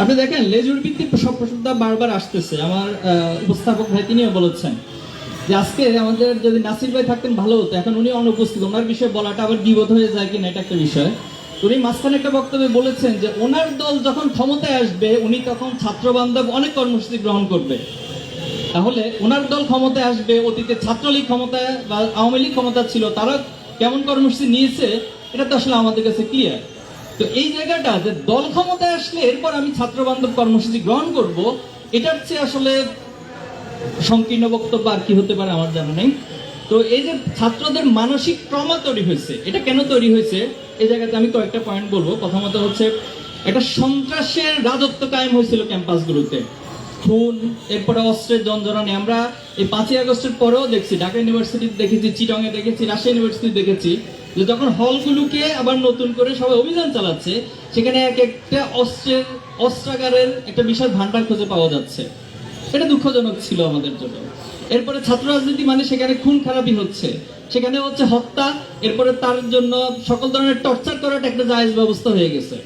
আপনি দেখেন, লেজুর ভিত্তিক সব প্রশ্নটা বারবার আসতেছে। আমার উপস্থাপক ভাই তিনিও বলেছেন যে আজকে আমাদের যদি নাসির ভাই থাকতেন ভালো হতো। এখন উনি অনুপস্থিত, ওনার বিষয়ে বলাটা আবার বিপদ হয়ে যায় কিনা এটা একটা বিষয়। উনি মাঝখানে একটা বক্তব্যে বলেছেন যে ওনার দল যখন ক্ষমতায় আসবে, উনি তখন ছাত্র বান্ধব অনেক কর্মসূচি গ্রহণ করবে। তাহলে ওনার দল ক্ষমতায় আসবে, অতীতে ছাত্রলীগ ক্ষমতায় বা আওয়ামী লীগ ক্ষমতা ছিল, তারা কেমন কর্মসূচি নিয়েছে, এটা তো আসলে আমাদের কাছে ক্লিয়ার তো এই জায়গাটা যে দল ক্ষমতায় আসলে এরপর আমি ছাত্র বান্ধব কর্মসূচি গ্রহণ করব, এটার চেয়ে আসলে সংকীর্ণ বক্তব্য আর কি হতে পারে আমার জানা নেই। তো এই যে ছাত্রদের মানসিক ট্রমা তৈরি হয়েছে, এটা কেন তৈরি হয়েছে? এই জায়গাতে আমি কয়েকটা পয়েন্ট বলব। প্রথমত হচ্ছে, একটা সন্ত্রাসের রাজত্ব কায়েম হয়েছিল ক্যাম্পাসগুলোতে। খুন, এরপরে অস্ত্রের জঞ্জরানি আমরা এই পাঁচই আগস্টের পরেও দেখছি, ঢাকা ইউনিভার্সিটি দেখেছি, চিটংয়ে দেখেছি, রাজশাহী ইউনিভার্সিটি দেখেছি। যে যখন হলগুলোকে আবার নতুন করে সবাই অভিযান চালাচ্ছে, সেখানে এক একটা অস্ত্রের, অস্ত্রাগারের একটা বিশাল ভান্ডার খুঁজে পাওয়া যাচ্ছে। এটা দুঃখজনক ছিল আমাদের জন্য। এরপরে ছাত্র রাজনীতি মানে সেখানে খুন খারাপি হচ্ছে। সেখানে হচ্ছে হত্যা, এরপরে তার জন্য সকল ধরনের টর্চার করাটা একটা জায়েজ ব্যবস্থা হয়ে গেছে।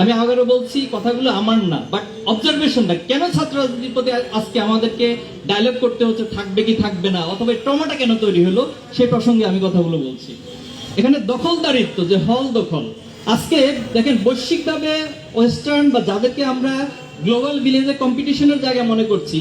আমি আবারও বলছি, কথাগুলো আমার না বাট অবজারভেশনটা কেন ছাত্র রাজনীতির প্রতি আজকে আমাদেরকে ডায়লগ করতে হচ্ছে, থাকবে কি থাকবে না, অথবা ট্রমাটা কেন তৈরি হলো সেই প্রসঙ্গে আমি কথাগুলো বলছি। এখানে দখলদারিত্ব, যে হল দখল। আজকে দেখেন, বৈশ্বিকভাবে ওয়েস্টার্ন বা যাদেরকে আমরা গ্লোবাল ভিলেজে কম্পিটিশনের জায়গা মনে করছি,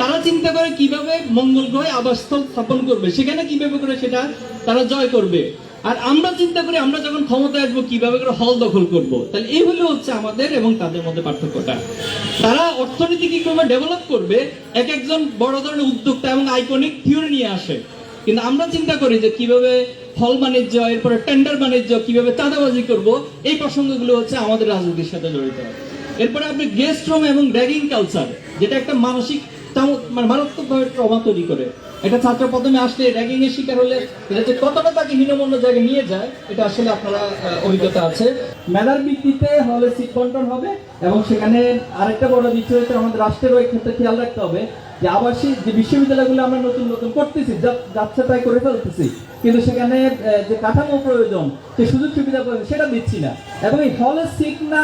তারা চিন্তা করে কীভাবে মঙ্গল গ্রহে আবাসস্থল স্থাপন করবে, সেখানে কীভাবে করে সেটা তারা জয় করবে। আর আমরা চিন্তা করি, আমরা যখন ক্ষমতায় আসব, কীভাবে করে হল দখল করব। তাহলে এই হলো হচ্ছে আমাদের এবং তাদের মধ্যে পার্থক্যটা। তারা অর্থনীতি কীভাবে ডেভেলপ করবে, এক একজন বড় ধরনের উদ্যোক্তা এবং আইকনিক থিওরি নিয়ে আসে। কিন্তু আমরা চিন্তা করি যে কীভাবে ফল বাণিজ্য, এরপরে টেন্ডার বাণিজ্য, কীভাবে চাঁদাবাজি করব, এই প্রসঙ্গগুলো হচ্ছে আমাদের রাজনীতির সাথে জড়িত। এরপরে আপনি গেস্ট রুম এবং র্যাগিং কালচার যেটা একটা মানসিক মানে মারাত্মকভাবে প্রভাব তৈরি করে। একটা ছাত্র প্রথমে আসলে র্যাগিং এর শিকার হলে এটা যে কতটা তাকে হীনমন্য জায়গায় নিয়ে যায়, এটা আসলে আপনারা অভিজ্ঞতা আছে। মেলার ভিত্তিতে হলে সিট বন্টন হবে এবং সেখানে আরেকটা বড় বিষয় হচ্ছে আমাদের এই ক্ষেত্রে খেয়াল রাখতে হবে যে আবাসিক যে বিশ্ববিদ্যালয়গুলো আমরা নতুন নতুন করতেছি যাচ্ছে তাই করে ফেলতেছি। কিন্তু সেখানে যে কাঠামো প্রয়োজন, যে সুযোগ সুবিধা প্রয়োজন, সেটা দিচ্ছি না। এবং এই হলে সিট না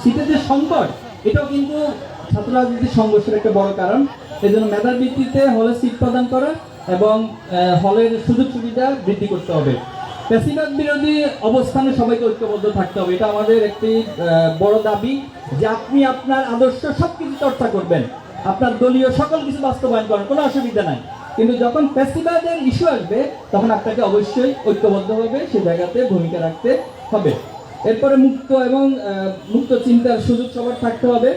সিটের যে সংকট, এটাও কিন্তু ছাত্র রাজনীতির সংঘর্ষের একটা বড় কারণ। এই জন্য মেধার ভিত্তিতে হলে সিট প্রদান করা এবং হলের সুযোগ সুবিধা বৃদ্ধি করতে হবে। পেশিবাদ বিরোধী অবস্থানে সবাইকে ঐক্যবদ্ধ থাকতে হবে। এটা আমাদের একটি বড় দাবি যে আপনি আপনার আদর্শ সব কিছু চর্চা করবেন। আপনার দলীয় সকল কিছু বাস্তবায়ন করেন কোনো অসুবিধা নাই। কিন্তু যখন পেশিবাদের ইস্যু আসবে, তখন আপনাকে অবশ্যই ঐক্যবদ্ধভাবে সে জায়গাতে ভূমিকা রাখতে হবে। এরপরে মুক্ত এবং মুক্ত চিন্তার সুযোগ সবার থাকতে হবে।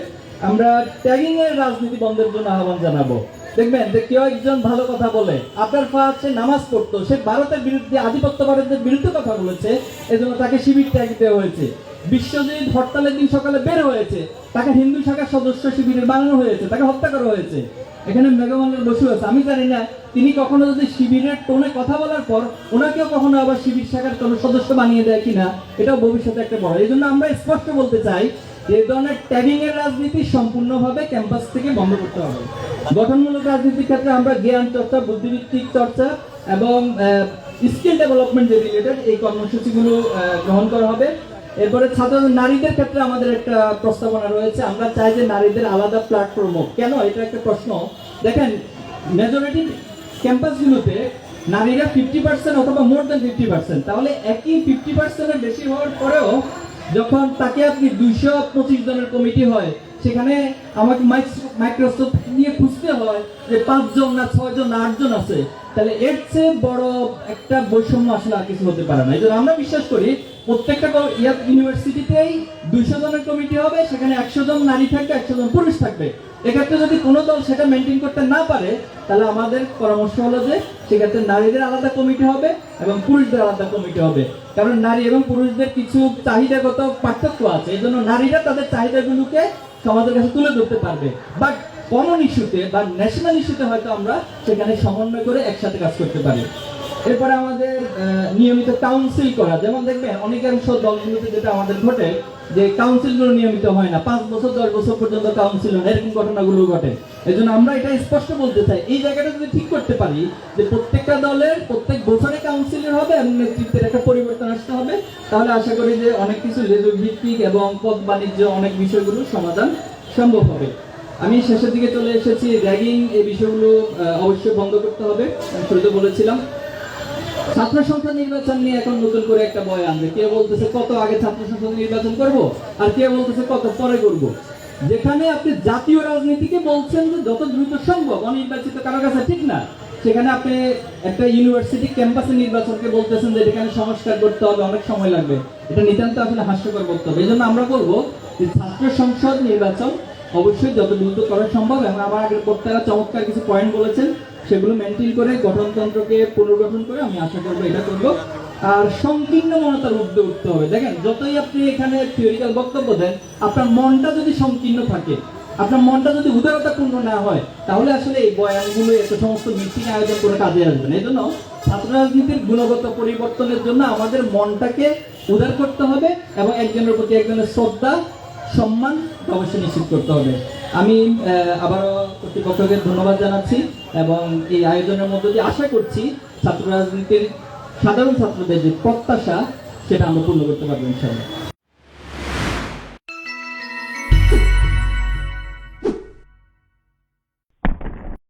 আমরা ট্যাগিং এর রাজনীতি বন্ধের জন্য আহ্বান জানাব। দেখবেন যে কেউ একজন ভালো কথা বলে, আপনার পা হচ্ছে নামাজ পড়তো, সে ভারতের বিরুদ্ধে আধিপত্য ভারতের বিরুদ্ধে কথা বলেছে, এজন্য তাকে শিবির ট্যাগ দেওয়া হয়েছে। বিশ্বজিৎ হরতালের দিন সকালে বের হয়েছে, তাকে হিন্দু শাখার সদস্য শিবিরের বানানো হয়েছে, তাকে হত্যা করা হয়েছে। এখানে মেঘমালের বসু আছে, আমি জানি না, তিনি কখনো যদি শিবিরের টোনে কথা বলার পর, ওনাকেও কখনো আবার শিবির শাখার কোনো সদস্য বানিয়ে দেয় কিনা, এটাও ভবিষ্যতে একটা বড়। এই জন্য আমরা স্পষ্ট বলতে চাই যে ধরনের ট্যাগিং এর রাজনীতি সম্পূর্ণভাবে ক্যাম্পাস থেকে বন্ধ করতে হবে। গঠনমূলক রাজনীতির ক্ষেত্রে আমরা জ্ঞান চর্চা বুদ্ধিভিত্তিক চর্চা এবং স্কিল ডেভেলপমেন্ট যে রিলেটেড এই কর্মসূচিগুলো গ্রহণ করা হবে। এরপরে ছাত্র নারীদের ক্ষেত্রে আমাদের একটা প্রস্তাবনা রয়েছে। আমরা চাই যে নারীদের আলাদা প্ল্যাটফর্ম হোক। কেন? এটা একটা প্রশ্ন। দেখেন মেজরিটি ক্যাম্পাসগুলোতে নারীরা ফিফটি পার্সেন্ট অথবা মোর দেন ফিফটি পার্সেন্ট তাহলে একই ফিফটি পার্সেন্টের বেশি হওয়ার পরেও যখন তাকে আপনি দুইশো পঁচিশ জনের কমিটি হয় সেখানে আমাকে মাইক্রোসফট নিয়ে খুঁজতে হয় যে পাঁচজন না ছয়জন না আটজন আছে। তাহলে এর চেয়ে বড় একটা বৈষম্য আসলে আর কিছু হতে পারে না। এই জন্য আমরা বিশ্বাস করি প্রত্যেকটা ইউনিভার্সিটিতেই দুইশো জনের কমিটি হবে, সেখানে একশো জন নারী থাকবে, একশো জন পুরুষ থাকবে। এক্ষেত্রে যদি কোনো দল সেটা মেনটেন করতে না পারে, তাহলে আমাদের পরামর্শ হলো যে সেক্ষেত্রে নারীদের আলাদা কমিটি হবে এবং পুরুষদের আলাদা কমিটি হবে। কারণ নারী এবং পুরুষদের কিছু চাহিদাগত পার্থক্য আছে। এই জন্য নারীরা তাদের চাহিদাগুলোকে সমাজের কাছে তুলে ধরতে পারবে। বাট কমন ইস্যুতে বা ন্যাশনাল ইস্যুতে হয়তো আমরা সেখানে সমন্বয় করে একসাথে কাজ করতে পারি। এরপরে আমাদের নিয়মিত কাউন্সিল করা। যেমন দেখবেন, অনেকাংশ দলগুলোতে যেটা আমাদের ঘটে যে কাউন্সিলগুলো নিয়মিত হয় না, পাঁচ বছর, দশ বছর পর্যন্ত কাউন্সিল হয় এরকম ঘটনাগুলো ঘটে। এই জন্য আমরা এটা স্পষ্ট বলতে চাই, এই জায়গাটা যদি ঠিক করতে পারি, যে প্রত্যেকটা দলের, প্রত্যেক বছরে কাউন্সিলর হবে এবং নেতৃত্বের একটা পরিবর্তন আসতে হবে, তাহলে আশা করি যে অনেক কিছু রেজক ভিত্তিক এবং পদ বাণিজ্য অনেক বিষয়গুলো সমাধান সম্ভব হবে। আমি শেষের দিকে চলে এসেছি র্যাগিং এই বিষয়গুলো অবশ্যই বন্ধ করতে হবে, আমি শুরুতে বলেছিলাম। ছাত্র সংসদ নির্বাচন নিয়ে এখন নতুন করে একটা বয় আনবে। কে বলতেছে, কত আগে ছাত্র সংসদ নির্বাচন করব? আর কে বলতেছে, কত পরে করব? যেখানে আপনি জাতীয় রাজনীতিকে বলছেন যে যত দ্রুত সম্ভব, অনির্বাচিত কারও কাছে ঠিক না। সেখানে আপনি একটা ইউনিভার্সিটি ক্যাম্পাসে নির্বাচনকে বলতেছেন যে এখানে সংস্কার করতে হবে, অনেক সময় লাগবে। এটা নিতান্ত আসলে হাস্যকর বক্তব্য। এই জন্য আমরা বলব যে ছাত্র সংসদ নির্বাচন অবশ্যই যত দ্রুত করা সম্ভব এবং আমার আগের বক্তারা চমৎকার কিছু পয়েন্ট বলেছেন। সেগুলো মেনটেন করে, গঠনতন্ত্রকে পুনর্গঠন করে আমি আশা করব এটা করব। আর সংকীর্ণ মনতার উঠতে উঠতে হবে। দেখেন, যতই আপনি এখানে থিওরিক্যাল বক্তব্য দেন, আপনার মনটা যদি সংকীর্ণ থাকে, আপনার মনটা যদি উদারতাপূর্ণ না হয়, তাহলে আসলে এই বয়ানগুলো, এত সমস্ত মিটিং আয়োজন করে কাজে আসবে না। এই জন্য ছাত্র রাজনীতির গুণগত পরিবর্তনের জন্য আমাদের মনটাকে উদার করতে হবে এবং একজনের প্রতি একজনের শ্রদ্ধা সম্মান অবশ্যই নিশ্চিত করতে হবে। আমি আবারও কর্তৃপক্ষকে ধন্যবাদ জানাচ্ছি এবং এই আয়োজনের মধ্য দিয়ে আশা করছি ছাত্র রাজনীতির সাধারণ ছাত্রদের যে প্রত্যাশা, সেটা আমরা পূর্ণ করতে পারব ইনশাআল্লাহ।